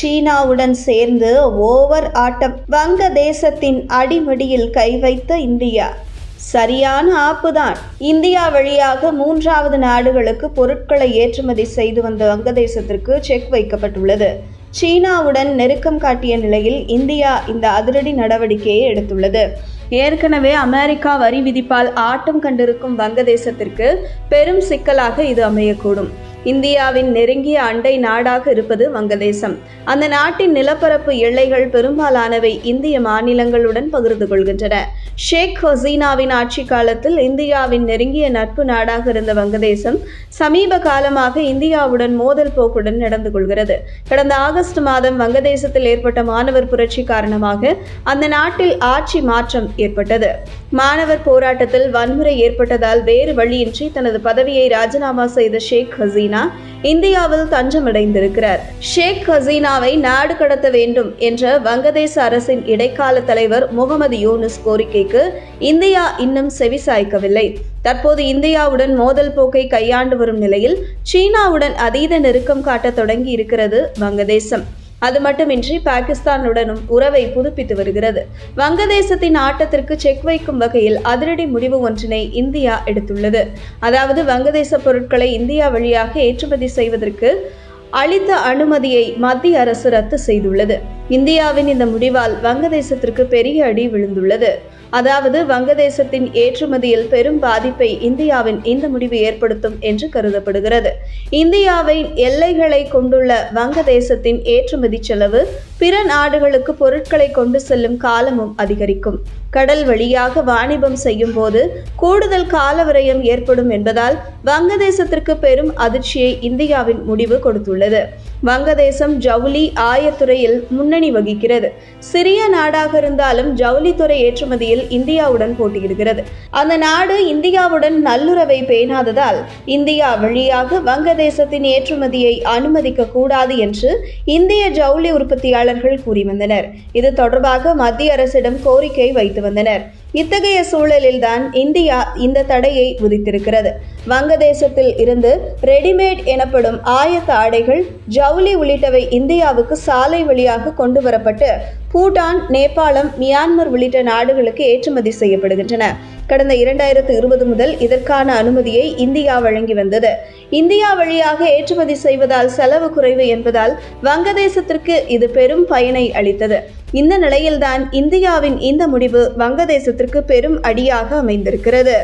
சீனாவுடன் சேர்ந்து ஓவர் ஆட்டம் வங்கதேசத்தின் அடிமடியில் கை வைத்த இந்தியா. சரியான ஆப்புதான். இந்தியா வழியாக மூன்றாவது நாடுகளுக்கு பொருட்களை ஏற்றுமதி செய்து வந்த வங்கதேசத்திற்கு செக் வைக்கப்பட்டுள்ளது. சீனாவுடன் நெருக்கம் காட்டிய நிலையில் இந்தியா இந்த அதிரடி நடவடிக்கையை எடுத்துள்ளது. ஏற்கனவே அமெரிக்கா வரி விதிப்பால் ஆட்டம் கண்டிருக்கும் வங்கதேசத்திற்கு பெரும் சிக்கலாக இது அமையக்கூடும். இந்தியாவின் நெருங்கிய அண்டை நாடாக இருப்பது வங்கதேசம். அந்த நாட்டின் நிலப்பரப்பு எல்லைகள் பெரும்பாலானவை இந்திய மாநிலங்களுடன் பகிர்ந்து கொள்கின்றன. ஷேக் ஹசீனாவின் ஆட்சி காலத்தில் இந்தியாவின் நெருங்கிய நட்பு நாடாக இருந்த வங்கதேசம் சமீப காலமாக இந்தியாவுடன் மோதல் போக்குடன் நடந்து கொள்கிறது. கடந்த ஆகஸ்ட் மாதம் வங்கதேசத்தில் ஏற்பட்ட மாணவர் புரட்சி காரணமாக அந்த நாட்டில் ஆட்சி மாற்றம் ஏற்பட்டது. மாணவர் போராட்டத்தில் வன்முறை ஏற்பட்டதால் வேறு வழியின்றி தனது பதவியை ராஜினாமா செய்த ஷேக் ஹசீனா இந்தியாவில் தஞ்சமடைந்திருக்கிறார். ஷேக் ஹசீனாவை நாடு கடத்த வேண்டும் என்ற வங்கதேச அரசின் இடைக்கால தலைவர் முகமது யூனுஸ் கோரிக்கைக்கு இந்தியா இன்னும் செவிசாய்க்கவில்லை. தற்போது இந்தியாவுடன் மோதல் போக்கை கையாண்டு வரும் நிலையில் சீனாவுடன் அதீத நெருக்கம் காட்ட தொடங்கி இருக்கிறது வங்கதேசம். அது மட்டுமின்றி பாகிஸ்தானுடனும் உறவை புதுப்பித்து வருகிறது. வங்கதேசத்தின் ஆட்டத்திற்கு செக் வைக்கும் வகையில் அதிரடி முடிவு ஒன்றினை இந்தியா எடுத்துள்ளது. அதாவது வங்கதேச பொருட்களை இந்தியா வழியாக ஏற்றுமதி செய்வதற்கு அளித்த அனுமதியை மத்திய அரசு ரத்து செய்துள்ளது. இந்தியாவின் இந்த முடிவால் வங்கதேசத்திற்கு பெரிய அடி விழுந்துள்ளது. அதாவது வங்கதேசத்தின் ஏற்றுமதியில் பெரும் பாதிப்பை இந்தியாவின் இந்த முடிவு ஏற்படுத்தும் என்று கருதப்படுகிறது. இந்தியாவின் எல்லைகளை கொண்டுள்ள வங்கதேசத்தின் ஏற்றுமதி செலவு பிற நாடுகளுக்கு பொருட்களை கொண்டு செல்லும் காலமும் அதிகரிக்கும். கடல் வழியாக வாணிபம் செய்யும் போது கூடுதல் கால விரயம் ஏற்படும் என்பதால் வங்கதேசத்திற்கு பெரும் அதிர்ச்சியை இந்தியாவின் முடிவு கொடுத்துள்ளது. வங்கதேசம் ஜவுளி ஆயத்துறையில் முன்னணி வகிக்கிறது. சிறிய நாடாக இருந்தாலும் ஜவுளித்துறை ஏற்றுமதியில் இந்தியாவுடன் போட்டியிடுகிறது. அந்த நாடு இந்தியாவுடன் நல்லுறவை பேணாததால் இந்தியா வழியாக வங்கதேசத்தின் ஏற்றுமதியை அனுமதிக்க கூடாது என்று இந்திய ஜவுளி உற்பத்தியாளர்கள் கூறி வந்தனர். இது தொடர்பாக மத்திய அரசிடம் கோரிக்கை வைத்து வந்தனர். இத்தகைய சூழலில்தான் இந்தியா இந்த தடையை விதித்திருக்கிறது. வங்கதேசத்தில் இருந்து ரெடிமேட் எனப்படும் ஆயத்த ஆடைகள் ஜவுளி உள்ளிட்டவை இந்தியாவுக்கு சாலை வழியாக கொண்டு வரப்பட்டு பூட்டான் நேபாளம் மியான்மர் உள்ளிட்ட நாடுகளுக்கு ஏற்றுமதி செய்யப்படுகின்றன. கடந்த இரண்டாயிரத்து இருபது முதல் இதற்கான அனுமதியை இந்தியா வழங்கி வந்தது. இந்தியா வழியாக ஏற்றுமதி செய்வதால் செலவு குறைவு என்பதால் வங்கதேசத்திற்கு இது பெரும் பயனை அளித்தது. இந்த நிலையில்தான் இந்தியாவின் இந்த முடிவு வங்கதேசத்திற்கு பெரும் அடியாக அமைந்திருக்கிறது.